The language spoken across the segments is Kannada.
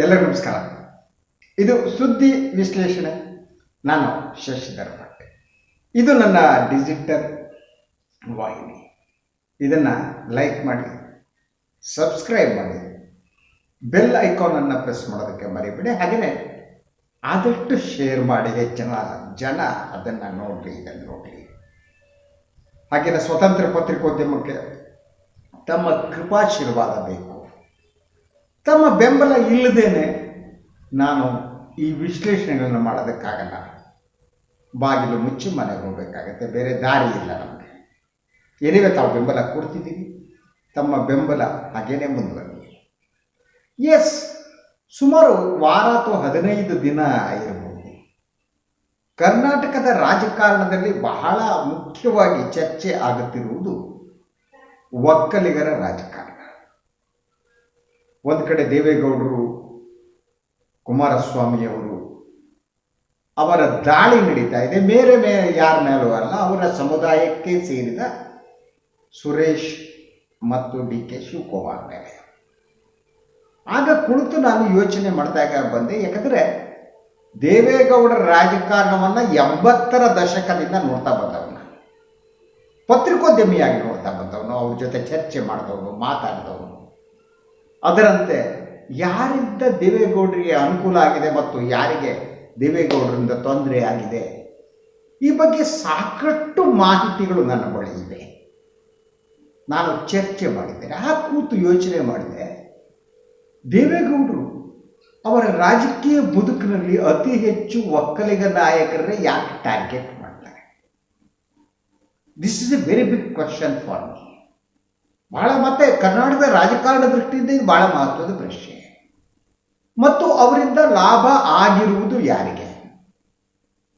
ಎಲ್ಲರಿಗೂ ನಮಸ್ಕಾರ. ಇದು ಸುದ್ದಿ ವಿಶ್ಲೇಷಣೆ. ನಾನು ಶಶಿಧರ ಭಟ್ ಇದು ನನ್ನ ಡಿಜಿಟಲ್ ವಾಹಿನಿ. ಇದನ್ನು ಲೈಕ್ ಮಾಡಿ ಸಬ್ಸ್ಕ್ರೈಬ್ ಮಾಡಿ ಬೆಲ್ ಐಕಾನನ್ನು ಪ್ರೆಸ್ ಮಾಡೋದಕ್ಕೆ ಮರಿಬೇಡಿ. ಹಾಗೆಯೇ ಆದಷ್ಟು ಶೇರ್ ಮಾಡಿ, ಹೆಚ್ಚಿನ ಜನ ಅದನ್ನು ನೋಡಲಿ, ಇದನ್ನು ನೋಡಲಿ. ಹಾಗೆಯೇ ಸ್ವತಂತ್ರ ಪತ್ರಿಕೋದ್ಯಮಕ್ಕೆ ತಮ್ಮ ಕೃಪಾಶೀರ್ವಾದ ಬೇಕು. ತಮ್ಮ ಬೆಂಬಲ ಇಲ್ಲದೇನೆ ನಾನು ಈ ವಿಶ್ಲೇಷಣೆಗಳನ್ನು ಮಾಡೋದಕ್ಕಾಗಲ್ಲ. ಬಾಗಿಲು ಮುಚ್ಚಿ ಮನೆಗೆ ಹೋಗಬೇಕಾಗತ್ತೆ, ಬೇರೆ ದಾರಿ ಇಲ್ಲ ನಮಗೆ. ಏನಿವೆ ತಾವು ಬೆಂಬಲ ಕೊಡ್ತಿದ್ದೀವಿ ತಮ್ಮ ಬೆಂಬಲ ಹಾಗೇನೆ ಮುಂದುವರಿ ಎಸ್ ಸುಮಾರು ವಾರ ಅಥವಾ ಹದಿನೈದು ದಿನ ಇರಬಹುದು ಕರ್ನಾಟಕದ ರಾಜಕಾರಣದಲ್ಲಿ ಬಹಳ ಮುಖ್ಯವಾಗಿ ಚರ್ಚೆ ಆಗುತ್ತಿರುವುದು ಒಕ್ಕಲಿಗರ ರಾಜಕಾರಣ. ಒಂದು ಕಡೆ ದೇವೇಗೌಡರು, ಕುಮಾರಸ್ವಾಮಿಯವರು ಅವರ ದಾಳಿ ನಡೀತಾ ಇದೆ. ಬೇರೆ ಬೇರೆ ಯಾರ ಮೇಲೂ ಅಲ್ಲ, ಅವರ ಸಮುದಾಯಕ್ಕೆ ಸೇರಿದ ಸುರೇಶ್ ಮತ್ತು ಡಿ ಕೆ ಶಿವಕುಮಾರ್ ಮೇಲೆ. ಆಗ ಕುಳಿತು ನಾನು ಯೋಚನೆ ಮಾಡಿದಾಗ ಬಂದೆ, ಯಾಕಂದರೆ ದೇವೇಗೌಡರ ರಾಜಕಾರಣವನ್ನು ಎಂಬತ್ತರ ದಶಕದಿಂದ ನೋಡ್ತಾ ಬಂದವನು. ಪತ್ರಿಕೋದ್ಯಮಿಯಾಗಿ ನೋಡ್ತಾ ಬಂದವನು, ಅವ್ರ ಜೊತೆ ಚರ್ಚೆ ಮಾಡಿದವನು, ಮಾತಾಡಿದವನು. ಅದರಂತೆ ಯಾರಿಂದ ದೇವೇಗೌಡರಿಗೆ ಅನುಕೂಲ ಆಗಿದೆ ಮತ್ತು ಯಾರಿಗೆ ದೇವೇಗೌಡರಿಂದ ತೊಂದರೆ ಆಗಿದೆ? ಈ ಬಗ್ಗೆ ಸಾಕಷ್ಟು ಮಾಹಿತಿಗಳು ನನ್ನ ಬಳಿ ಇವೆ. ನಾನು ಚರ್ಚೆ ಮಾಡಿದ್ದೇನೆ, ಆ ಕೂತು ಯೋಚನೆ ಮಾಡಿದೆ. ದೇವೇಗೌಡರು ಅವರ ರಾಜಕೀಯ ಬದುಕಿನಲ್ಲಿ ಅತಿ ಹೆಚ್ಚು ಒಕ್ಕಲಿಗ ನಾಯಕರೇ ಯಾಕೆ ಟಾರ್ಗೆಟ್ ಮಾಡ್ತಾರೆ? This is a very big question for me ಬಹಳ ಮತ್ತೆ ಕರ್ನಾಟಕದ ರಾಜಕಾರಣ ದೃಷ್ಟಿಯಿಂದ ಇದು ಬಹಳ ಮಹತ್ವದ ಪ್ರಶ್ನೆ. ಮತ್ತು ಅವರಿಂದ ಲಾಭ ಆಗಿರುವುದು ಯಾರಿಗೆ?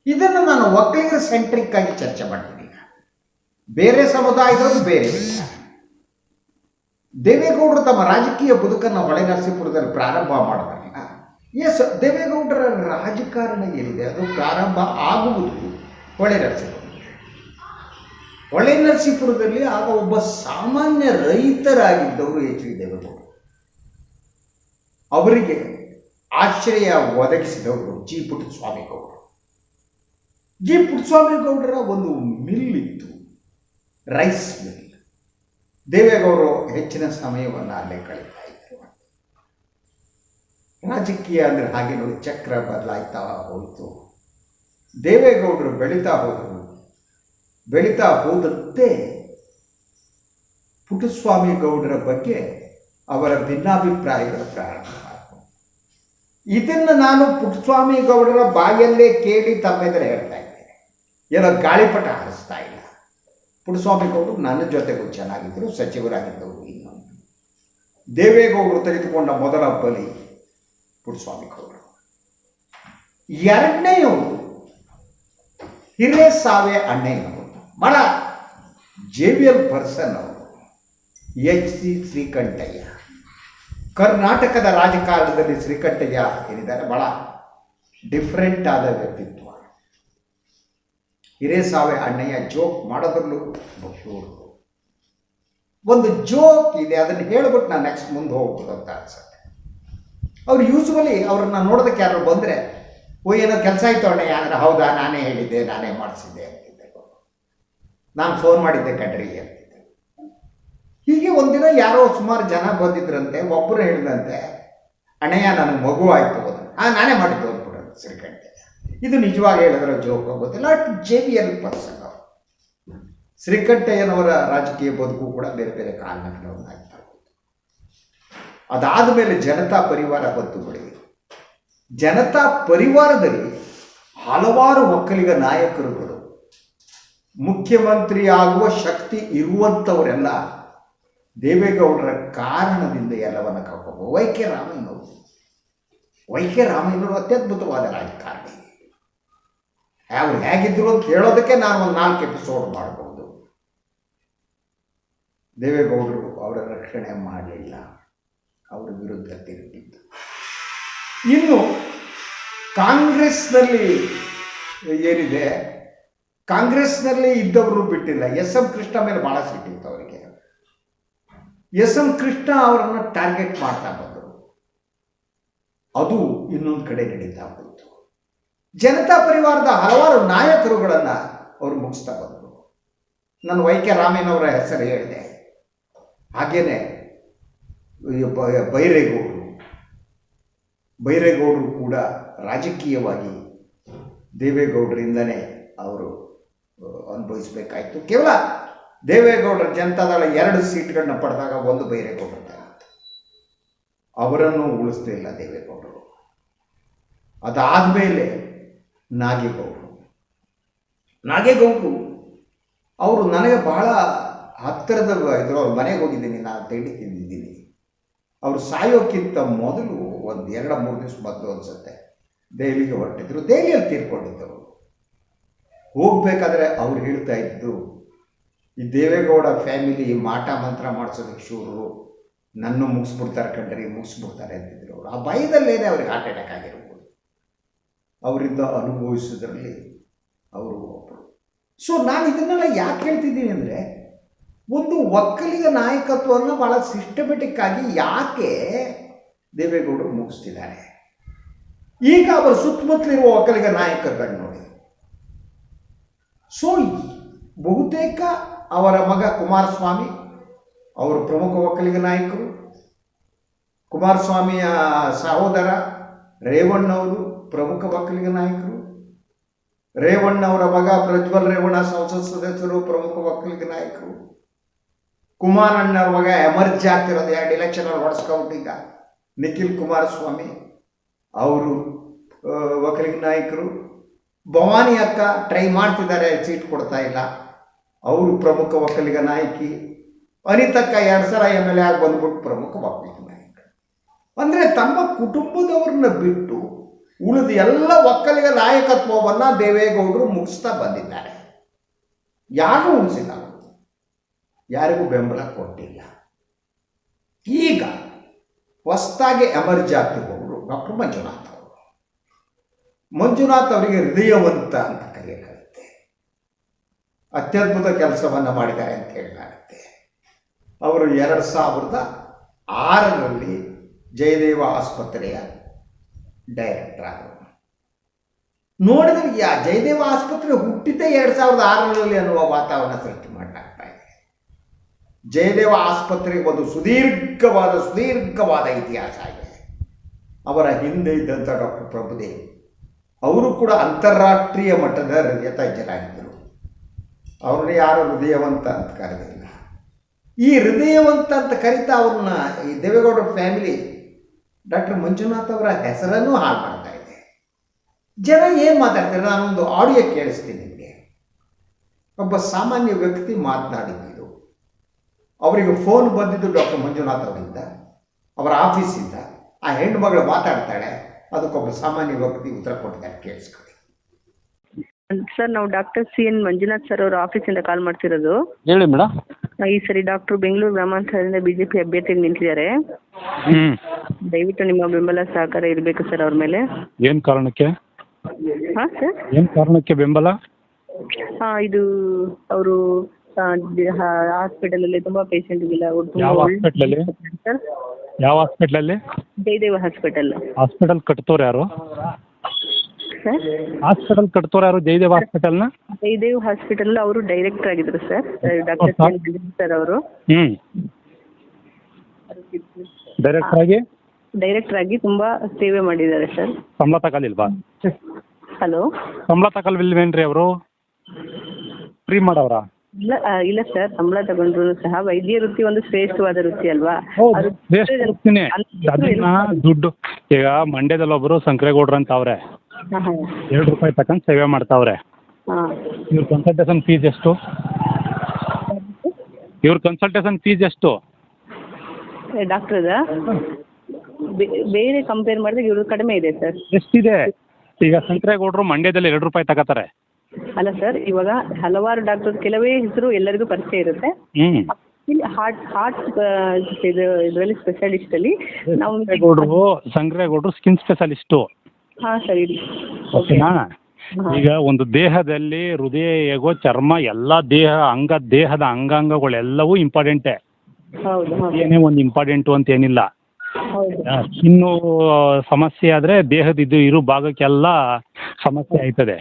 ಇದನ್ನು ನಾನು ಒಕ್ಕಲಿಗರ ಸೆಂಟ್ರಿಕ್ ಆಗಿ ಚರ್ಚೆ ಮಾಡ್ತೀನಿ ಬೇರೆ ಸಮುದಾಯದವರು ಬೇರೆ ದೇವೇಗೌಡರು ತಮ್ಮ ರಾಜಕೀಯ ಬದುಕನ್ನು ಹೊಳೆ ನರಸೀಪುರದಲ್ಲಿ ಪ್ರಾರಂಭ ಮಾಡಿದಾಗ ಎಸ್ ದೇವೇಗೌಡರ ರಾಜಕಾರಣ ಏನಿದೆ ಅದು ಪ್ರಾರಂಭ ಆಗುವುದು ಹೊಳೆ ನರಸೀಪುರ ಹೊಳೆ ನರಸೀಪುರದಲ್ಲಿ ಆಗ ಒಬ್ಬ ಸಾಮಾನ್ಯ ರೈತರಾಗಿದ್ದವರು ಎಚ್ ವಿ ದೇವೇಗೌಡರು ಅವರಿಗೆ ಆಶ್ರಯ ಒದಗಿಸಿದವರು ಜಿ ಪುಟ್ಟಸ್ವಾಮಿ ಗೌಡರು ಜಿ ಪುಟ್ಟಸ್ವಾಮಿ ಗೌಡರ ಒಂದು ಮಿಲ್ ಇತ್ತು, ರೈಸ್ ಮಿಲ್. ದೇವೇಗೌಡರು ಹೆಚ್ಚಿನ ಸಮಯವನ್ನು ಅಲ್ಲೇ ಕಳೀತಾ ಇದ್ದರು ರಾಜಕೀಯ ಅಂದರೆ ಹಾಗೆ ನೋಡಿ ಚಕ್ರ ಬದಲಾಯ್ತಾ ಹೋಯಿತು. ದೇವೇಗೌಡರು ಬೆಳೀತಾ ಹೋದರು. ಬೆಳೀತಾ ಹೋದಂತೆ ಪುಟ್ಟಸ್ವಾಮಿ ಗೌಡರ ಬಗ್ಗೆ ಅವರ ಭಿನ್ನಾಭಿಪ್ರಾಯಗಳ ಪ್ರಾರಂಭ ಇದನ್ನು ನಾನು ಪುಟ್ಟಸ್ವಾಮಿ ಗೌಡರ ಬಾಯಲ್ಲೇ ಕೇಳಿ ತಮ್ಮೆದುರು ಹೇಳ್ತಾ ಇದ್ದೇನೆ. ಏನೋ ಗಾಳಿಪಟ ಹಾರಿಸ್ತಾ ಇಲ್ಲ. ಪುಟ್ಟಸ್ವಾಮಿ ಗೌಡರು ನನ್ನ ಜೊತೆಗೂ ಚೆನ್ನಾಗಿದ್ದರು ಸಚಿವರಾಗಿದ್ದವರು ಇನ್ನೊಂದು ದೇವೇಗೌಡರು ತೆಗೆದುಕೊಂಡ ಮೊದಲ ಬಲಿ ಪುಟ್ಟಸ್ವಾಮಿ ಗೌಡರು. ಎರಡನೆಯವರು ಹಿರೇಸಾವೆ ಅಣ್ಣಯ್ಯನವರು. ಬಹಳ ಜೇವಿಯಲ್ ಪರ್ಸನ್ ಅವರು ಎಚ್ ಸಿ ಶ್ರೀಕಂಠಯ್ಯ. ಕರ್ನಾಟಕದ ರಾಜಕಾರಣದಲ್ಲಿ ಶ್ರೀಕಂಠಯ್ಯ ಏನಿದ್ದಾರೆ? ಬಹಳ ಡಿಫ್ರೆಂಟ್ ಆದ ವ್ಯಕ್ತಿತ್ವ. ಹಿರೇಸಾವೆ ಅಣ್ಣಯ್ಯ ಜೋಕ್ ಮಾಡೋದ್ರಲ್ಲೂ ಮಶೂರು ಒಂದು ಜೋಕ್ ಇದೆ, ಅದನ್ನು ಹೇಳ್ಬಿಟ್ಟು ನಾನು ನೆಕ್ಸ್ಟ್ ಮುಂದೆ ಹೋಗ್ಬೋದು ಅಂತ ಅನ್ಸುತ್ತೆ. ಅವ್ರು ಯೂಸ್ವಲಿ ಅವ್ರನ್ನ ನೋಡೋದಕ್ಕೆ ಯಾರು ಬಂದರೆ, ಓ, ಏನೋ ಕೆಲಸ ಆಯ್ತು ಅಣ್ಣಯ್ಯ, ಅಂದರೆ ಹೌದಾ, ನಾನೇ ಹೇಳಿದ್ದೆ, ನಾನೇ ಮಾಡಿಸಿದ್ದೆ ನಾನು ಫೋನ್ ಮಾಡಿದ್ದೆ ಅಂತಿದ್ದೆ ಹೀಗೆ ಒಂದಿನ ಯಾರೋ ಸುಮಾರು ಜನ ಬಂದಿದ್ರಂತೆ ಒಬ್ಬರು ಹೇಳಿದಂತೆ, ಅಣ್ಣಯ್ಯ, ನನಗೆ ಮಗು ಆಯಿತು ಆ, ನಾನೇ ಮಾಡಿ ತೋರ್ಬಿಡೋದು ಶ್ರೀಕಂಠ ಇದು ನಿಜವಾಗಿ ಹೇಳಿದ್ರೆ ಜೋಕ್ ಗೊತ್ತಿಲ್ಲ at J B L person ಅವರು. ಶ್ರೀಕಂಠಯ್ಯನವರ ರಾಜಕೀಯ ಬದುಕು ಕೂಡ ಬೇರೆ ಬೇರೆ ಕಾರಣಗಳನ್ನು ಆಗ್ತಾ ಅದಾದ ಮೇಲೆ ಜನತಾ ಪರಿವಾರ ಬಿಡಿ. ಜನತಾ ಪರಿವಾರದಲ್ಲಿ ಹಲವಾರು ಒಕ್ಕಲಿಗ ನಾಯಕರುಗಳು ಮುಖ್ಯಮಂತ್ರಿ ಆಗುವ ಶಕ್ತಿ ಇರುವಂಥವರೆಲ್ಲ ದೇವೇಗೌಡರ ಕಾರಣದಿಂದ ಎಲ್ಲವನ್ನು ಕಳ್ಕೊಬೋದು ವೈ ಕೆ ರಾಮಯ್ಯನವರು. ವೈ ಕೆ ರಾಮಯ್ಯನವರು ಅತ್ಯದ್ಭುತವಾದ ರಾಜಕಾರಣಿ. ಅವರು ಹೇಗಿದ್ರು ಅಂತ ಹೇಳೋದಕ್ಕೆ ನಾನು ಒಂದು ನಾಲ್ಕು ಎಪಿಸೋಡ್ ಮಾಡಬಹುದು ದೇವೇಗೌಡರು ಅವರ ರಕ್ಷಣೆ ಮಾಡಲಿಲ್ಲ. ಅವರ ವಿರುದ್ಧ ತಿರುಗಿದ್ದು. ಇನ್ನು ಕಾಂಗ್ರೆಸ್ನಲ್ಲಿ ಏನಿದೆ? ಕಾಂಗ್ರೆಸ್ನಲ್ಲಿ ಇದ್ದವರು ಬಿಟ್ಟಿಲ್ಲ. ಎಸ್ ಎಂ ಕೃಷ್ಣ ಮೇಲೆ ಭಾಳ ಸಿಟ್ಟಿತ್ತು ಅವರಿಗೆ. ಎಸ್ ಎಂ ಕೃಷ್ಣ ಅವರನ್ನು ಟಾರ್ಗೆಟ್ ಮಾಡ್ತಾ ಬಂದರು. ಅದು ಇನ್ನೊಂದು ಕಡೆ ನಡೀತಾ ಹೋಯಿತು ಜನತಾ ಪರಿವಾರದ ಹಲವಾರು ನಾಯಕರುಗಳನ್ನು ಅವರು ಮುಗಿಸ್ತಾ ಬಂದರು. ನಾನು ವೈ ಕೆ ರಾಮೇನವರ ಹೆಸರು ಹೇಳಿದೆ. ಹಾಗೇನೆ ಬೈರೇಗೌಡರು. ಬೈರೇಗೌಡರು ಕೂಡ ರಾಜಕೀಯವಾಗಿ ದೇವೇಗೌಡರಿಂದನೇ ಅವರು ಅನುಭವಿಸಬೇಕಾಯಿತು. ಕೇವಲ ದೇವೇಗೌಡರ ಜನತಾದಳ ಎರಡು ಸೀಟ್ಗಳನ್ನ ಪಡೆದಾಗ ಒಂದು ಬೈರೇಗೌಡರ ಅವರನ್ನು ಉಳಿಸ್ತಿಲ್ಲ ದೇವೇಗೌಡರು. ಅದಾದಮೇಲೆ ನಾಗೇಗೌಡರು. ನಾಗೇಗೌಡರು, ಅವರು ನನಗೆ ಬಹಳ ಹತ್ತಿರದ ಇದ್ರು. ಅವ್ರ ಮನೆಗೆ ಹೋಗಿದ್ದೀನಿ, ನಾನು ತಿಂಡಿ ತಿಂದಿದ್ದೀನಿ. ಅವರು ಸಾಯೋಕ್ಕಿಂತ ಮೊದಲು ಒಂದು ಎರಡು ಮೂರು ದಿವಸ ಮೊದಲು ಅನ್ಸುತ್ತೆ. ದೆಹಲಿಗೆ ಹೊರಟಿದ್ರು. ದೆಹಲಿಯಲ್ಲಿ ತೀರ್ಕೊಂಡಿದ್ದವರು. ಹೋಗ್ಬೇಕಾದ್ರೆ ಅವ್ರು ಹೇಳ್ತಾ ಇದ್ದು ಈ ದೇವೇಗೌಡ ಫ್ಯಾಮಿಲಿ ಮಾಟ ಮಂತ್ರ ಮಾಡಿಸೋದಕ್ಕೆ ಶೂರು. ನನ್ನ ಮುಗಿಸ್ಬಿಡ್ತಾರೆ ಕಂಡ್ರಿ ಮುಗಿಸ್ಬಿಡ್ತಾರೆ ಅಂತಿದ್ರು ಅವರು. ಆ ಭಯದಲ್ಲೇನೆ ಅವ್ರಿಗೆ ಹಾರ್ಟ್ ಅಟ್ಯಾಕ್ ಆಗಿರ್ಬೋದು. ಅವರಿಂದ ಅನುಭವಿಸೋದ್ರಲ್ಲಿ ಅವರು ಒಬ್ಬರು ಸೊ ನಾನು ಇದನ್ನೆಲ್ಲ ಯಾಕೆ ಹೇಳ್ತಿದ್ದೀನಿ ಅಂದರೆ, ಒಂದು ಒಕ್ಕಲಿಗ ನಾಯಕತ್ವವನ್ನು ಭಾಳ ಸಿಸ್ಟಮೆಟಿಕ್ ಆಗಿ ಯಾಕೆ ದೇವೇಗೌಡರು ಮುಗಿಸ್ತಿದ್ದಾರೆ? ಈಗ ಅವರ ಸುತ್ತಮುತ್ತಲಿರುವ ಒಕ್ಕಲಿಗ ನಾಯಕರುಗಳು ನೋಡಿ. ಸೊ ಬಹುತೇಕ ಅವರ ಮಗ ಕುಮಾರಸ್ವಾಮಿ, ಅವರು ಪ್ರಮುಖ ಒಕ್ಕಲಿಗ ನಾಯಕರು. ಕುಮಾರಸ್ವಾಮಿಯ ಸಹೋದರ ರೇವಣ್ಣವರು ಪ್ರಮುಖ ಒಕ್ಕಲಿಗ ನಾಯಕರು. ರೇವಣ್ಣವರ ಮಗ ಪ್ರಜ್ವಲ್ ರೇವಣ್ಣ ಸಂಸತ್ ಸದಸ್ಯರು ಪ್ರಮುಖ ಒಕ್ಕಲಿಗ ನಾಯಕರು. ಕುಮಾರಣ್ಣವ್ರ ಮಗ ಎಮರ್ಜಿ ಆಗ್ತಿರೋದು ಎರಡು ಎಲೆಕ್ಷನ್ ಹೊಡೆಸ್ಕೊಂಡು ಈಗ ನಿಖಿಲ್ ಕುಮಾರಸ್ವಾಮಿ. ಅವರು ಒಕ್ಕಲಿಗ ನಾಯಕರು. ಭವಾನಿ ಅಕ್ಕ ಟ್ರೈ ಮಾಡ್ತಿದ್ದಾರೆ ಸೀಟ್ ಕೊಡ್ತಾ ಇಲ್ಲ. ಅವರು ಪ್ರಮುಖ ಒಕ್ಕಲಿಗ ನಾಯಕಿ. ಅನಿತಕ್ಕ ಎರಡು ಸಲ ಎಂ ಎಲ್ ಎ ಆಗಿ ಬಂದ್ಬಿಟ್ಟು ಪ್ರಮುಖ ಒಕ್ಕಲಿಗ ನಾಯಕ. ಅಂದರೆ ತಮ್ಮ ಕುಟುಂಬದವ್ರನ್ನ ಬಿಟ್ಟು ಉಳಿದ ಎಲ್ಲ ಒಕ್ಕಲಿಗ ನಾಯಕತ್ವವನ್ನು ದೇವೇಗೌಡರು ಮುಗಿಸ್ತಾ ಬಂದಿದ್ದಾರೆ. ಯಾರೂ ಉಳಿಸಿಲ್ಲ. ಯಾರಿಗೂ ಬೆಂಬಲ ಕೊಟ್ಟಿಲ್ಲ. ಈಗ ಹೊಸ್ತಾಗಿ ಎಮರ್ಜ್ ಆಗ್ತಿರೋರು ಡಾಕ್ಟರ್ ಮಂಜುನಾಥ್. ಮಂಜುನಾಥ್ ಅವರಿಗೆ ಹೃದಯವಂತ ಅಂತ ಕರೆಯಲಾಗುತ್ತೆ. ಅತ್ಯದ್ಭುತ ಕೆಲಸವನ್ನು ಮಾಡಿದ್ದಾರೆ ಅಂತ ಹೇಳಲಾಗುತ್ತೆ. ಅವರು ಎರಡು ಸಾವಿರದ ಆರರಲ್ಲಿ ಜಯದೇವ ಆಸ್ಪತ್ರೆಯ ಡೈರೆಕ್ಟರ್ ಆದರು. ನೋಡಿದ್ರೆ ಯಾ ಜಯದೇವ ಆಸ್ಪತ್ರೆ ಹುಟ್ಟಿದ್ದೇ ಎರಡು ಸಾವಿರದ ಆರರಲ್ಲಿ ಅನ್ನುವ ವಾತಾವರಣ ಸೃಷ್ಟಿ ಮಾಡಲಾಗ್ತಾ ಇದೆ. ಜಯದೇವ ಆಸ್ಪತ್ರೆಗೆ ಒಂದು ಸುದೀರ್ಘವಾದ ಸುದೀರ್ಘವಾದ ಇತಿಹಾಸ ಇದೆ ಅವರ ಹಿಂದೆ ಇದ್ದಂಥ ಡಾಕ್ಟರ್ ಪ್ರಭುದೇವ್ ಅವರು ಕೂಡ ಅಂತಾರಾಷ್ಟ್ರೀಯ ಮಟ್ಟದ ಹೃದಯ ತಜ್ಞರಾಗಿದ್ದರು. ಅವ್ರನ್ನ ಯಾರು ಹೃದಯವಂತ ಅಂತ ಕರೆದಿಲ್ಲ. ಈ ಹೃದಯವಂತ ಅಂತ ಕರಿತಾ ಅವ್ರನ್ನ ಈ ದೇವೇಗೌಡರ ಫ್ಯಾಮಿಲಿ ಡಾಕ್ಟರ್ ಮಂಜುನಾಥ್ ಅವರ ಹೆಸರನ್ನು ಹಾಳು ಮಾಡ್ತಾ ಇದೆ. ಜನ ಏನು ಮಾತಾಡ್ತಾರೆ? ನಾನೊಂದು ಆಡಿಯೋ ಕೇಳಿಸ್ತೀನಿ ನಿಮಗೆ. ಒಬ್ಬ ಸಾಮಾನ್ಯ ವ್ಯಕ್ತಿ ಮಾತನಾಡಿದ್ದು. ಅವರಿಗೆ ಫೋನ್ ಬಂದಿದ್ದು ಡಾಕ್ಟರ್ ಮಂಜುನಾಥ್ ಅವರಿಂದ. ಅವರ ಆಫೀಸಿಂದ ಆ ಹೆಣ್ಣು ಮಗಳು ಮಾತಾಡ್ತಾಳೆ. ಅದಕ್ಕೊಬ್ಬ ಸಾಮಾನ್ಯ ವ್ಯಕ್ತಿ ಉತ್ತರ ಕೊಟ್ಟಿದ್ದಾರೆ ಕೇಳಿಸ್ಕೊಳ್ಳಿ. ಸರ್ ನಾವು doctor C N Manjunath sir ಅವರ ಆಫೀಸಿಂದ ಕಾಲ್ ಮಾಡ್ತಿರೋದು. ಹೇಳಿ ಮೇಡಮ್ ಈ ಸರಿ ಡಾಕ್ಟರ್ ಬೆಂಗಳೂರು ಗ್ರಾಮಾಂತರದಿಂದ ಬಿಜೆಪಿ ಅಭ್ಯರ್ಥಿ ನಿಂತಿದ್ದಾರೆ. ದಯವಿಟ್ಟು ನಿಮ್ಮ ಬೆಂಬಲ ಸಹಕಾರ ಇರಬೇಕು ಸರ್ ಅವ್ರ ಮೇಲೆ. ಏನು ಕಾರಣಕ್ಕೆ? ಹಾಂ ಸರ್? ಏನು ಕಾರಣಕ್ಕೆ ಬೆಂಬಲ? ಹಾಂ ಇದು ಅವರು ಹಾಸ್ಪಿಟಲಲ್ಲಿ ಅಲ್ಲಿ ತುಂಬಾ ಪೇಷಂಟ್ ಇಲ್ಲ ಯಾವ ಹಾಸ್ಪಿಟ್ಲಲ್ಲಿ? ಸರ್. ಯಾವ ಹಾಸ್ಪಿಟ್ಲಲ್ಲಿ? ಜಯದೇವ ಹಾಸ್ಪಿಟಲ್. ಹಾಸ್ಪಿಟಲ್ ಕಟ್ತೋರು ಯಾರು? ಸರ್? ಹಾಸ್ಪಿಟಲ್ ಕಟ್ತೋರು ಯಾರು ಜಯದೇವ್ ಹಾಸ್ಪಿಟಲ್ನ? ಜಯದೇವ್ ಹಾಸ್ಪಿಟಲ್ ಅವರು ಡೈರೆಕ್ಟರ್ ಆಗಿದ್ರು ಸರ್. ಡಾಕ್ಟರ್ ಸರ್ ಅವರು. ಹ್ಞೂ ಡೈರೆಕ್ಟರ್ ಆಗಿ? ಡೈರೆಕ್ಟರ್ ಆಗಿ ತುಂಬಾ ಸೇವೆ ಮಾಡಿದ್ದಾರೆ ಸರ್. ಸಂಬಳ ತಗೊಳ್ಳಿಲ್ವಾ? ಹಲೋ? ಸಂಬಳ ತಗೊಳ್ವಿಲ್ವೇನ್ರಿ ಅವರು? ಫ್ರೀ ಮಾಡವ್ರಾ? ಇಲ್ಲ ಇಲ್ಲ ಸರ್ ಸಂಬಳ ತಗೊಂಡ್ರು ಸಹ ವೈದ್ಯ ವೃತ್ತಿ ಒಂದು ಶ್ರೇಷ್ಠವಾದ ವೃತ್ತಿ ಅಲ್ವಾ? ಹೌದು ದುಡ್ಡು ಈಗ ಮಂಡ್ಯದಲ್ಲಿ ಒಬ್ಬರು ಸಂಕ್ರೇಗೌಡ್ರು ಅಂತ ಅವ್ರೆ. ಎರಡು ರೂಪಾಯಿ ತಕೊಂಡ್ ಸೇವೆ ಮಾಡ್ತಾವ್ರೆ. ಇವ್ರ ಕನ್ಸಲ್ಟೇಷನ್ ಫೀಸ್ ಎಷ್ಟು? ಇವ್ರ ಕನ್ಸಲ್ಟೇಷನ್ ಫೀಸ್ ಎಷ್ಟು? ಡಾಕ್ಟರ್ ಬೇರೆ ಕಂಪೇರ್ ಮಾಡಿದ್ರೆ ಇವ್ರದ್ದು ಕಡಿಮೆ ಇದೆ ಸರ್ ಎಷ್ಟಿದೆ? ಈಗ ಸಂಕ್ರೇಗೌಡರು ಮಂಡ್ಯದಲ್ಲಿ ಎರಡು ರೂಪಾಯಿ ತಗೋತಾರೆ ಅಲ್ಲ ಸರ್ ಇವಾಗ ಹಲವಾರು ಡಾಕ್ಟರ್ ಕೆಲವೇ ಹೆಸರು ಎಲ್ಲರಿಗೂ ಪರಿಚಯ ಇರುತ್ತೆ. ಹ್ಮ್. ಇಲ್ಲಿ ಹಾರ್ಟ್ ಹಾರ್ಟ್ ಇದು ಇದರಲ್ಲಿ ಸ್ಪೆಷಲಿಸ್ಟಲ್ಲಿ ನಾವು ಸಂಕ್ರೇಗೌಡರು ಸಂಕ್ರೇಗೌಡರು ಸ್ಕಿನ್ ಸ್ಪೆಷಲಿಸ್ಟು ಹಾ ಸರ್ ಇಡಿ ಓಕೆನಾ ಈಗ ಒಂದು ದೇಹದಲ್ಲಿ ಹೃದಯ ಹೇಗೋ ಚರ್ಮ ಎಲ್ಲ ದೇಹ ಅಂಗ ದೇಹದ ಅಂಗಾಂಗಗಳೆಲ್ಲವೂ ಇಂಪಾರ್ಟೆಂಟೇ ಹೌದು ಹೌದು. ಏನೇ ಒಂದು ಇಂಪಾರ್ಟೆಂಟು ಅಂತ ಏನಿಲ್ಲ. ಹೌದು. ಸ್ಕಿನ್ನು ಸಮಸ್ಯೆ ಆದ್ರೆ ದೇಹದ ಇದು ಇರೋ ಭಾಗಕ್ಕೆಲ್ಲ ಸಮಸ್ಯೆ ಆಯ್ತದೆ.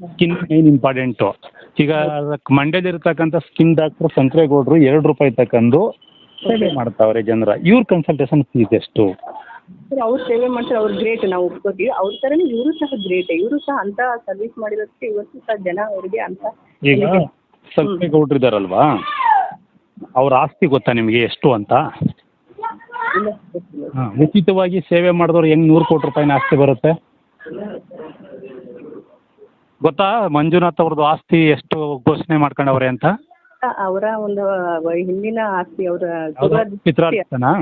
ಸ್ಕಿನ್ ಮೇನ್ ಇಂಪಾರ್ಟೆಂಟು ಈಗ ಮಂಡ್ಯದಲ್ಲಿರ್ತಕ್ಕಂಥ ಸ್ಕಿನ್ ಡಾಕ್ಟ್ರು ಸಂಕ್ರೇಗೌಡರು ಎರಡು ರೂಪಾಯಿ ತಗೊಂಡು ಸೇವೆ ಮಾಡ್ತಾವ್ರೆ ಜನರ. ಇವ್ರ ಕನ್ಸಲ್ಟೇಷನ್ ಫೀಸ್ ಎಷ್ಟು ಸರ್ ಅವ್ರು ಸೇವೆ ಮಾಡ್ತಾರೆ ಅವ್ರು ಗ್ರೇಟ್ ನಾವು ಒಪ್ಕೋತೀವಿ. ಅವ್ರ ಥರನೇ ಇವರು ಸಹ ಗ್ರೇಟ್ ಇವರು ಸಹ ಅಂತ ಸರ್ವಿಸ್ ಮಾಡಿರೋದಕ್ಕೆ ಇವತ್ತು ಸಹ ಜನ ಅವರಿಗೆ ಅಂತ ಈಗ ಸಂಕ್ರೇಗೌಡರು ಇದ್ದಾರಲ್ವಾ ಅವ್ರ ಆಸ್ತಿ ಗೊತ್ತಾ ನಿಮಗೆ ಎಷ್ಟು ಅಂತ? ಇಲ್ಲ ಗೊತ್ತಿಲ್ಲ. ಹಾಂ ಉಚಿತವಾಗಿ ಸೇವೆ ಮಾಡಿದವ್ರು ಹೆಂಗ್ ನೂರು ಕೋಟಿ ರೂಪಾಯಿನ ಆಸ್ತಿ ಬರುತ್ತೆ? ಗೊತ್ತಾ? ಮಂಜುನಾಥ್ ಅವ್ರದ್ದು ಆಸ್ತಿ ಎಷ್ಟು ಘೋಷಣೆ ಮಾಡ್ಕೊಂಡವ್ರೆ ಅಂತ? ಅವರ ಒಂದು ಹಿಂದಿನ ಆಸ್ತಿ ಅವರ ಪಿತ್ರಾರ್ಜಿತನಾ?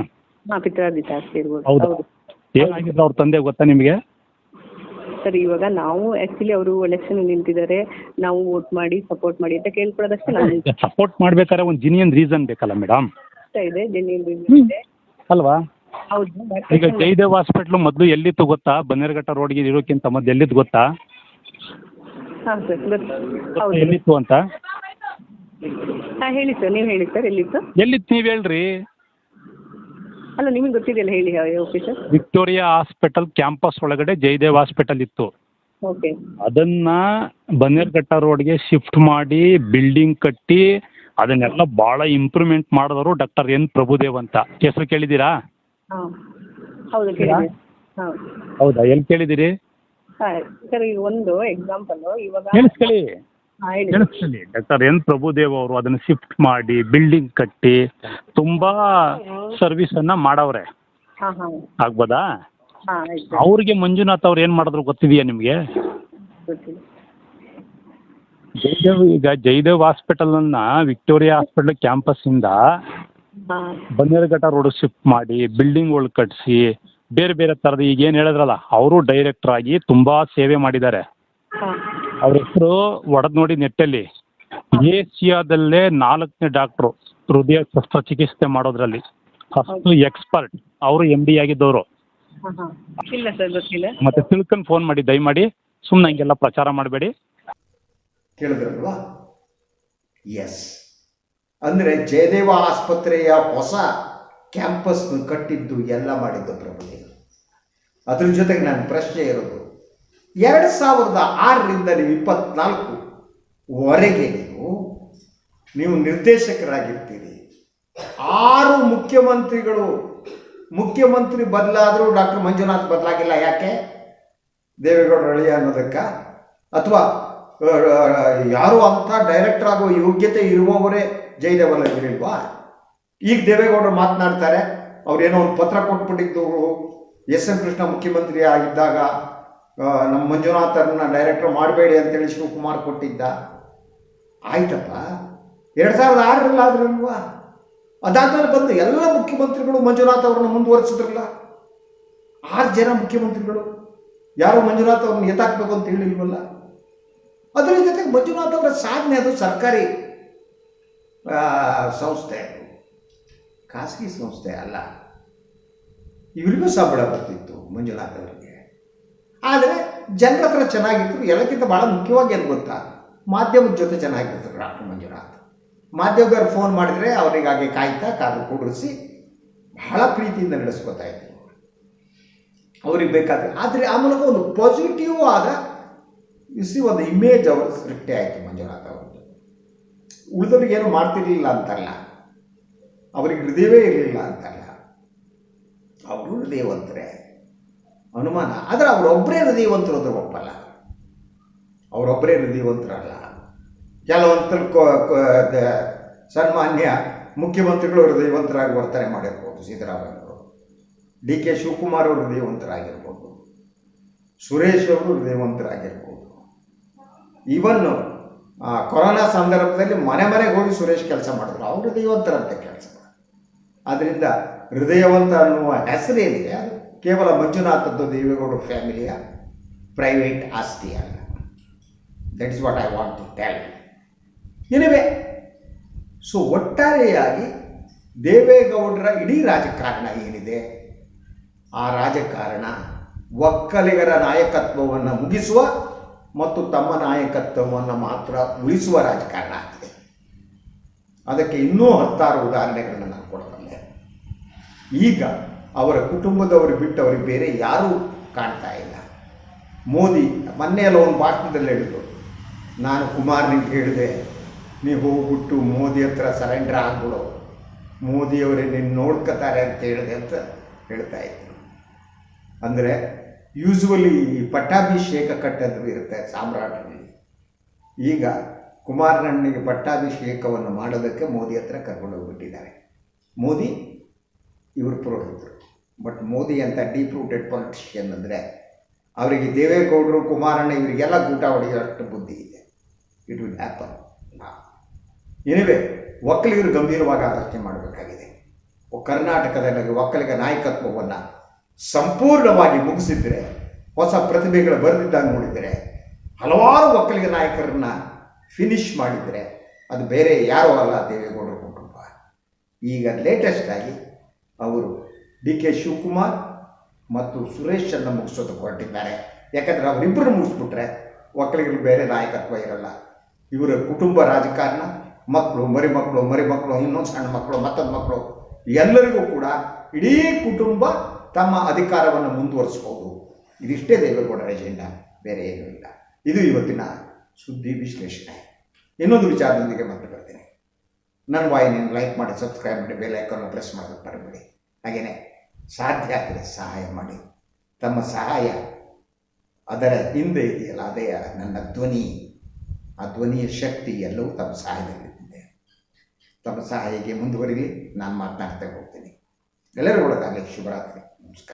ಹಾಂ ಪಿತ್ರಾರ್ಜಿತ ಆಸ್ತಿ ಇರ್ಬೋದು. ಹೌದು. ಏನಾಗಿದ್ರು ಅವ್ರ ತಂದೆ ಗೊತ್ತಾ ನಿಮಗೆ? ಸರ್ ಇವಾಗ ನಾವು ಆ್ಯಕ್ಚುಲಿ ಅವರು ಎಲೆಕ್ಷನ್ ನಿಂತಿದ್ದಾರೆ. ನಾವು ವೋಟ್ ಮಾಡಿ ಸಪೋರ್ಟ್ ಮಾಡಿ ಅಂತ ಕೇಳ್ಕೊಳ್ಳೋದಷ್ಟೇ ನಾನು ಸಪೋರ್ಟ್ ಮಾಡ್ಬೇಕಾದ್ರೆ ಒಂದು ಜಿನಿಯನ್ ರೀಸನ್ ಬೇಕಲ್ಲ ಮೇಡಮ್ ಇದೆ ಜೆನ್ಯೂನ್ ಇದೆ. ಅಲ್ವಾ? ಹೌದು ಈಗ ಜಯದೇವ್ ಹಾಸ್ಪಿಟ್ಲು ಮೊದಲು ಎಲ್ಲಿತ್ತು ಗೊತ್ತಾ? ಬನ್ನೇರುಘಟ್ಟ ರೋಡ್ಗೆ ಇರೋಕ್ಕಿಂತ ಮೊದಲು ಎಲ್ಲಿತ್ತು ಗೊತ್ತಾ? ಹಾಂ ಸರ್ ಗೊತ್ತು. ಹೌದು. ಎಲ್ಲಿತ್ತು ಅಂತ? ಹಾಂ ಹೇಳಿ ಸರ್ ನೀವು ಹೇಳಿ ಸರ್ ಎಲ್ಲಿತ್ತು? ಎಲ್ಲಿತ್ತು ನೀವು ಹೇಳ್ರಿ? ಅಲ್ಲ ನಿಮಗೆ ಗೊತ್ತಿದೆಯಲ್ಲ ಹೇಳಿ okay sir Victoria hospital campus ಒಳಗಡೆ ಜಯದೇವ್ ಹಾಸ್ಪಿಟಲ್ ಇತ್ತು. ಓಕೆ. ಅದನ್ನ ಬನ್ನೇರ್ಘಟ್ಟ ರೋಡ್ಗೆ ಶಿಫ್ಟ್ ಮಾಡಿ ಬಿಲ್ಡಿಂಗ್ ಕಟ್ಟಿ ಅದನ್ನೆಲ್ಲ ಭಾಳ ಇಂಪ್ರೂವ್ಮೆಂಟ್ ಮಾಡಿದವರು ಡಾಕ್ಟರ್ ಎನ್ ಪ್ರಭುದೇವ್ ಅಂತ. ಹೆಸರು ಕೇಳಿದ್ದೀರಾ? ಹಾಂ. ಹೌದು ಕೇಳಿದೆ. ಹಾಂ ಹೌದಾ? ಎಲ್ಲಿ ಕೇಳಿದ್ದೀರಿ? ಹಾಂ ಸರ್ ಈಗ ಒಂದು ಎಕ್ಸಾಂಪಲು ಇವಾಗ ಕೇಳಿಸ್ಕೊಳ್ಳಿ. ಹಾಂ ಹೇಳಿ. ಕೇಳಿಸ್ಕೊಳ್ಳಿ. ಡಾಕ್ಟರ್ ಎನ್ ಪ್ರಭುದೇವ್ ಅವರು ಅದನ್ನು ಶಿಫ್ಟ್ ಮಾಡಿ ಬಿಲ್ಡಿಂಗ್ ಕಟ್ಟಿ ತುಂಬಾ ಸರ್ವಿಸ್ ಅನ್ನ ಮಾಡವ್ರೆ. ಹಾಂ ಹಾಂ. ಆಗ್ಬೋದಾ? ಹಾಂ ಆಯ್ತು. ಅವ್ರಿಗೆ ಮಂಜುನಾಥ್ ಅವ್ರು ಏನು ಮಾಡಿದ್ರು ಗೊತ್ತಿದೆಯಾ ನಿಮಗೆ? ಗೊತ್ತಿಲ್ಲ. ಜಯದೇವ್ ಈಗ ಜಯದೇವ್ ಹಾಸ್ಪಿಟಲನ್ನು ವಿಕ್ಟೋರಿಯಾ ಹಾಸ್ಪಿಟಲ್ ಕ್ಯಾಂಪಸ್ಸಿಂದ ಹಾಂ. ಬನ್ನೇರುಘಟ್ಟ ರೋಡ್ ಶಿಫ್ಟ್ ಮಾಡಿ ಬಿಲ್ಡಿಂಗ್ಗಳು ಕಟ್ಟಿಸಿ ಬೇರೆ ಬೇರೆ ಥರದ ಈಗ ಏನು ಹೇಳಿದ್ರಲ್ಲ ಅವರು ಡೈರೆಕ್ಟರ್ ಆಗಿ ತುಂಬ ಸೇವೆ ಮಾಡಿದ್ದಾರೆ. ಹಾಂ ಅವ್ರ ಹೆಸರು ಒಡೆದು ನೋಡಿ ನೆಟ್ಟಲ್ಲಿ ಏಷ್ಯಾದಲ್ಲೇ ನಾಲ್ಕನೇ ಡಾಕ್ಟ್ರು ಹೃದಯ ಶಸ್ತ್ರಚಿಕಿತ್ಸೆ ಮಾಡೋದ್ರಲ್ಲಿ. ಫಸ್ಟು ಎಕ್ಸ್ಪರ್ಟ್ ಅವರು ಎಂ ಡಿ ಆಗಿದ್ದವರು. ಹಾಂ ಹಾಂ ಇಲ್ಲ ಸರ್ ಗೊತ್ತಿಲ್ಲ. ಮತ್ತೆ ತಿಳ್ಕೊಂಡು ಫೋನ್ ಮಾಡಿ ದಯಮಾಡಿ ಸುಮ್ಮನೆ ಹಂಗೆಲ್ಲ ಪ್ರಚಾರ ಮಾಡಬೇಡಿ. ಕೇಳಿದ್ರಲ್ವಾ? ಎಸ್ ಅಂದರೆ ಜಯದೇವ ಆಸ್ಪತ್ರೆಯ ಹೊಸ ಕ್ಯಾಂಪಸ್ ಕಟ್ಟಿದ್ದು ಎಲ್ಲ ಮಾಡಿದ್ದು ಪ್ರಭುದೇವ ಅದ್ರ ಜೊತೆಗೆ ನನ್ನ ಪ್ರಶ್ನೆ ಇರೋದು, ಎರಡು ಸಾವಿರದ ಆರರಿಂದ ನೀವು ಇಪ್ಪತ್ನಾಲ್ಕು ವರೆಗೆ ನೀವು ನೀವು ನಿರ್ದೇಶಕರಾಗಿರ್ತೀರಿ. ಆರು ಮುಖ್ಯಮಂತ್ರಿಗಳು, ಮುಖ್ಯಮಂತ್ರಿ ಬದಲಾದರೂ ಡಾಕ್ಟರ್ ಮಂಜುನಾಥ್ ಬದಲಾಗಿಲ್ಲ ಯಾಕೆ? ದೇವೇಗೌಡರ ಅಳಿಯ ಅನ್ನೋದಕ್ಕ? ಅಥವಾ ಯಾರು ಅಂತ ಡೈರೆಕ್ಟರ್ ಆಗೋ ಯೋಗ್ಯತೆ ಇರುವವರೇ ಜಯದೇವಲ್ಲ ಇರಲಿಲ್ವಾ ಈಗ ದೇವೇಗೌಡರು ಮಾತನಾಡ್ತಾರೆ ಅವ್ರೇನೋ ಒಂದು ಪತ್ರ ಕೊಟ್ಬಿಟ್ಟಿದ್ದು ಎಸ್ ಎಂ ಕೃಷ್ಣ ಮುಖ್ಯಮಂತ್ರಿ ಆಗಿದ್ದಾಗ ನಮ್ಮ ಮಂಜುನಾಥರನ್ನ ಡೈರೆಕ್ಟರ್ ಮಾಡಬೇಡಿ ಅಂತೇಳಿ ಶಿವಕುಮಾರ್ ಕೊಟ್ಟಿದ್ದ. ಆಯ್ತಪ್ಪ. ಎರಡು ಸಾವಿರದ ಆರರಲ್ಲಾದ್ರಲ್ವಾ ಅದಾದ್ಮೇಲೆ ಬಂದು ಎಲ್ಲ ಮುಖ್ಯಮಂತ್ರಿಗಳು ಮಂಜುನಾಥ್ ಅವ್ರನ್ನ ಮುಂದುವರಿಸಿದ್ರಲ್ಲ. ಆರು ಜನ ಮುಖ್ಯಮಂತ್ರಿಗಳು. ಯಾರು ಮಂಜುನಾಥ್ ಅವ್ರನ್ನ ಎತ್ತಾಕ್ಬೇಕು ಅಂತ ಹೇಳಿಲ್ವಲ್ಲ? ಅದರ ಜೊತೆಗೆ ಮಂಜುನಾಥ್ ಅವರ ಸಾಧನೆ ಅದು ಸರ್ಕಾರಿ ಸಂಸ್ಥೆ. ಖಾಸಗಿ ಸಂಸ್ಥೆ ಅಲ್ಲ. ಇವರಿಗೂ ಸಂಬಳ ಬರ್ತಿತ್ತು ಮಂಜುನಾಥ್ ಅವರಿಗೆ ಆದರೆ ಜನರ ಹತ್ರ ಚೆನ್ನಾಗಿತ್ತು, ಎಲ್ಲಕ್ಕಿಂತ ಭಾಳ ಮುಖ್ಯವಾಗಿ ಏನು ಗೊತ್ತಾ? ಮಾಧ್ಯಮದ ಜೊತೆ ಚೆನ್ನಾಗಿರ್ತಾರೆ ಡಾಕ್ಟರ್ ಮಂಜುನಾಥ್. ಮಾಧ್ಯಮದವ್ರು ಫೋನ್ ಮಾಡಿದರೆ ಅವರಿಗಾಗಿ ಕಾಯ್ತಾ ಕಾದು ಕೂಡಿಸಿ ಬಹಳ ಪ್ರೀತಿಯಿಂದ ನಡೆಸ್ಕೊತಾ ಇದ್ರು ಅವ್ರಿಗೆ ಬೇಕಾದ್ರೆ, ಆದರೆ ಆ ಮೂಲಕ ಒಂದು ಪಾಸಿಟಿವ್ ಆದ ಇಸಿ ಒಂದು ಇಮೇಜ್ ಅವರು ಸೃಷ್ಟಿ ಆಯಿತು ಮಂಜುನಾಥ್ ಅವ್ರದ್ದು. ಉಳಿದವ್ರಿಗೆ ಏನು ಮಾಡ್ತಿರ್ಲಿಲ್ಲ ಅಂತಲ್ಲ. ಅವ್ರಿಗೆ ಹೃದಯವೇ ಇರಲಿಲ್ಲ ಅಂತಲ್ಲ. ಅವರು ಹೃದಯವಂತರೇ. ಅನುಮಾನ. ಆದರೆ ಅವರೊಬ್ಬರೇ ಹೃದಯವಂತರು ಅಂದ್ರೆ ಒಪ್ಪಲ್ಲ ಅವರೊಬ್ಬರೇ ಹೃದಯವಂತರಲ್ಲ. ಕೆಲವಂತರು ಸನ್ಮಾನ್ಯ ಮುಖ್ಯಮಂತ್ರಿಗಳು ಹೃದಯವಂತರಾಗಿ ವರ್ತನೆ ಮಾಡಿರ್ಬೋದು ಸಿದ್ದರಾಮಯ್ಯವರು ಡಿ ಕೆ ಶಿವಕುಮಾರ್ ಅವರು ಹೃದಯವಂತರಾಗಿರ್ಬೋದು. ಸುರೇಶ್ ಅವರು ಹೃದಯವಂತರಾಗಿರ್ಬೋದು. ಇವನ್ನು ಕೊರೋನಾ ಸಂದರ್ಭದಲ್ಲಿ ಮನೆ ಮನೆಗೆ ಹೋಗಿ ಸುರೇಶ್ ಕೆಲಸ ಮಾಡಿದ್ರು. ಅವರು ಹೃದಯವಂತರಂತೆ ಕೆಲಸ. ಆದ್ದರಿಂದ ಹೃದಯವಂತ ಅನ್ನುವ ಹೆಸರೇನಿದೆ ಅದು? ಕೇವಲ ಮಂಜುನಾಥದ್ದು ದೇವೇಗೌಡ ಫ್ಯಾಮಿಲಿಯ ಪ್ರೈವೇಟ್ ಆಸ್ತಿ ಅಲ್ಲ. That is what I want to tell anyway so ಒಟ್ಟಾರೆಯಾಗಿ ದೇವೇಗೌಡರ ಇಡೀ ರಾಜಕಾರಣ ಏನಿದೆ? ಆ ರಾಜಕಾರಣ ಒಕ್ಕಲಿಗರ ನಾಯಕತ್ವವನ್ನು ಮುಗಿಸುವ ಮತ್ತು ತಮ್ಮ ನಾಯಕತ್ವವನ್ನು ಮಾತ್ರ ಉಳಿಸುವ ರಾಜಕಾರಣ ಆಗಿದೆ. ಅದಕ್ಕೆ ಇನ್ನೂ ಹತ್ತಾರು ಉದಾಹರಣೆಗಳನ್ನು ನಾನು ಕೊಡಬಲ್ಲೆ ಈಗ ಅವರ ಕುಟುಂಬದವರು ಬಿಟ್ಟು ಅವರಿಗೆ ಬೇರೆ ಯಾರೂ ಕಾಣ್ತಾ ಇಲ್ಲ. ಮೋದಿ, ಮೊನ್ನೆ ಎಲ್ಲ ಒಂದು ಭಾಷಣದಲ್ಲಿ ಹೇಳಿದರು, ನಾನು ಕುಮಾರ್ನಿಗೆ ಹೇಳಿದೆ ನೀವು ಹೋಗ್ಬಿಟ್ಟು ಮೋದಿ ಹತ್ರ ಸರೆಂಡರ್ ಆಗ್ಬಿಡು. ಮೋದಿಯವರೇ ನಿನ್ನ ನೋಡ್ಕೋತಾರೆ ಅಂತ ಹೇಳಿದೆ ಅಂತ ಹೇಳ್ತಾ ಇದ್ರು. ಅಂದರೆ ಯೂಸ್ವಲಿ ಪಟ್ಟಾಭಿಷೇಕ ಕಟ್ಟದ್ರು ಇರುತ್ತೆ ಸಾಮ್ರಾಟರಲ್ಲಿ. ಈಗ ಕುಮಾರ್ನಣ್ಣಿಗೆ ಪಟ್ಟಾಭಿಷೇಕವನ್ನು ಮಾಡೋದಕ್ಕೆ ಮೋದಿ ಹತ್ರ ಕರ್ಕೊಂಡು ಹೋಗ್ಬಿಟ್ಟಿದ್ದಾರೆ. ಮೋದಿ ಇವರು ಪುರೋಹಿತರು. ಬಟ್ ಮೋದಿ ಅಂತ ಡೀಪ್ ರೂಟೆಡ್ ಪೊಲಿಟಿಷಿಯನ್ ಅಂದರೆ ಅವರಿಗೆ ದೇವೇಗೌಡರು, ಕುಮಾರಣ್ಣ ಇವರಿಗೆಲ್ಲ ಗೂಟ ಹೊಡೆಯೋಷ್ಟು ಬುದ್ಧಿ ಇದೆ. ಇಟ್ ವಿಲ್ ಹ್ಯಾಪನ್ ಎನಿವೆ ಒಕ್ಕಲಿಗರು ಗಂಭೀರವಾಗಿ ಆಲೋಚನೆ ಮಾಡಬೇಕಾಗಿದೆ. ಕರ್ನಾಟಕದಲ್ಲಿ ಒಕ್ಕಲಿಗ ನಾಯಕತ್ವವನ್ನು ಸಂಪೂರ್ಣವಾಗಿ ಮುಗಿಸಿದ್ರೆ, ಹೊಸ ಪ್ರತಿಭೆಗಳು ಬರೆದಿದ್ದಾಗ ನೋಡಿದರೆ, ಹಲವಾರು ಒಕ್ಕಲಿಗ ನಾಯಕರನ್ನ ಫಿನಿಶ್ ಮಾಡಿದರೆ, ಅದು ಬೇರೆ ಯಾರೋ ಅಲ್ಲ ದೇವೇಗೌಡರು ಕುಟುಂಬ. ಈಗ ಲೇಟೆಸ್ಟ್ ಆಗಿ ಅವರು ಡಿ ಕೆ ಶಿವಕುಮಾರ್ ಮತ್ತು ಸುರೇಶ್ ಸುರೇಶನ್ನು ಮುಗಿಸೋದಕ್ಕೆ ಹೊರಟಿದ್ದಾರೆ. ಯಾಕಂದರೆ ಅವರಿಬ್ಬರು ಮುಗಿಸ್ಬಿಟ್ರೆ ಒಕ್ಕಲಿಗರು ಬೇರೆ ನಾಯಕತ್ವ ಇರಲ್ಲ. ಇವರ ಕುಟುಂಬ ರಾಜಕಾರಣ, ಮಕ್ಕಳು ಮರಿ ಮಕ್ಕಳು ಮರಿ ಮಕ್ಕಳು ಇನ್ನೊಂದು ಸಣ್ಣ ಮಕ್ಕಳು, ಮತ್ತೊಂದು ಮಕ್ಕಳು, ಎಲ್ಲರಿಗೂ ಕೂಡ ಇಡೀ ಕುಟುಂಬ ತಮ್ಮ ಅಧಿಕಾರವನ್ನು ಮುಂದುವರಿಸ್ಬೋದು. ಇದಿಷ್ಟೇ ದೇವೇಗೌಡರ ಎಜೆಂಡಾ ಬೇರೆ ಏನೂ ಇಲ್ಲ. ಇದು ಇವತ್ತಿನ ಸುದ್ದಿ ವಿಶ್ಲೇಷಣೆ. ಇನ್ನೊಂದು ವಿಚಾರದೊಂದಿಗೆ ಮತ್ತೆ ಬರ್ತೀನಿ. ನನ್ನ ವಾಹಿನಿಯನ್ನು ಲೈಕ್ ಮಾಡಿ, ಸಬ್ಸ್ಕ್ರೈಬ್ ಮಾಡಿ, ಬೆಲ್ ಪ್ರೆಸ್ ಮಾಡೋದಕ್ಕೆ ಬರಬೇಡಿ ಹಾಗೆಯೇ ಸಾಧ್ಯ ಆದರೆ ಸಹಾಯ ಮಾಡಿ. ತಮ್ಮ ಸಹಾಯ ಅದರ ಹಿಂದೆ ಇದೆಯಲ್ಲ ಅದೇ ನನ್ನ ಧ್ವನಿ. ಆ ಧ್ವನಿಯ ಶಕ್ತಿ ಎಲ್ಲವೂ ತಮ್ಮ ಸಹಾಯದಲ್ಲಿದೆ. ತಮ್ಮ ಸಹಾಯಕ್ಕೆ ಮುಂದುವರಿಲಿ, ನಾನು ಮಾತನಾಡ್ತಾ ಹೋಗ್ತೀನಿ. ಎಲ್ಲರಿಗೂ ಒಳಗಾಗಲಿ, ಶುಭರಾತ್ರಿ.